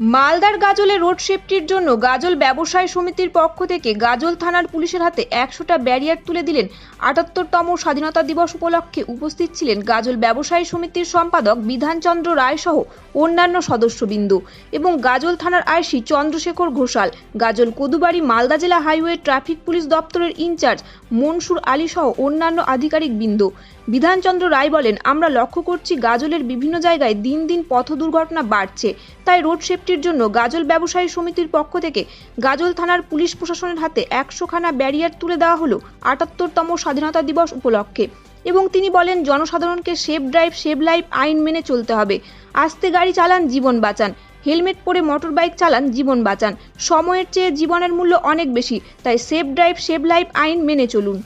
মালদার গাজলে রোড সেফটির জন্য গাজল ব্যবসায় সমিতির পক্ষ থেকে গাজল থানার পুলিশের হাতে একশোটা ব্যারিয়ার তুলে দিলেন আটাত্তরতম স্বাধীনতা দিবস উপলক্ষে উপস্থিত ছিলেন গাজল ব্যবসায়ী সমিতির সম্পাদক বিধানচন্দ্র রায় সহ অন্যান্য সদস্যবৃন্দ এবং গাজল থানার আইসি চন্দ্রশেখর ঘোষাল, গাজল কদুবাড়ি মালদা জেলা হাইওয়ে ট্রাফিক পুলিশ দপ্তরের ইনচার্জ মনসুর আলী সহ অন্যান্য আধিকারিক বৃন্দ বিধানচন্দ্র রায় বলেন, আমরা লক্ষ্য করছি গাজলের বিভিন্ন জায়গায় দিন দিন পথ দুর্ঘটনা বাড়ছে। তাই রোড সেফটির জন্য গাজল ব্যবসায়ী সমিতির পক্ষ থেকে গাজল থানার পুলিশ প্রশাসনের হাতে একশোখানা ব্যারিয়ার তুলে দেওয়া হলো আটাত্তরতম স্বাধীনতা দিবস উপলক্ষে। এবং তিনি বলেন, জনসাধারণকে সেফ ড্রাইভ সেভ লাইফ আইন মেনে চলতে হবে। আস্তে গাড়ি চালান, জীবন বাঁচান। হেলমেট পরে মোটর বাইক চালান, জীবন বাঁচান। সময়ের চেয়ে জীবনের মূল্য অনেক বেশি। তাই সেফ ড্রাইভ সেভ লাইফ আইন মেনে চলুন।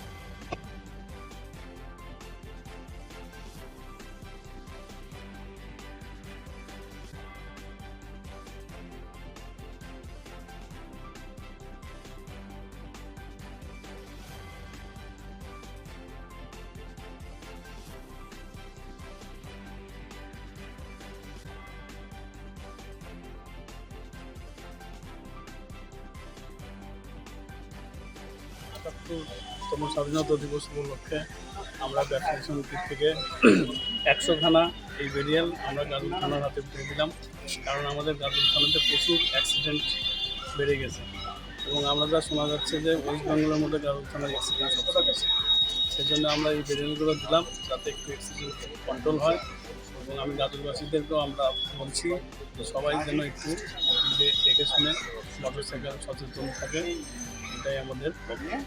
স্বাধীনতা দিবস উপলক্ষে আমরা ব্যবসায়ী সমিতির থেকে একশোখানা এই বেরিয়াল আমরা গাজল থানার হাতে তুলে দিলাম। কারণ আমাদের গাজল থানাতে প্রচুর অ্যাক্সিডেন্ট বেড়ে গেছে। এবং আমরা যা শোনা যাচ্ছে যে ওয়েস্ট বেঙ্গলের মধ্যে গাজল থানার অ্যাক্সিডেন্ট সবচেয়ে বেশি। সেজন্য আমরা এই বেরিয়ালগুলো দিলাম যাতে একটু অ্যাক্সিডেন্ট কন্ট্রোল হয়। এবং আমি গাজলবাসীদেরকেও আমরা বলছি যে সবাই যেন একটু দেখে শুনে মোটর সাইকেল সচেতন থাকে। এটাই আমাদের প্রবলেম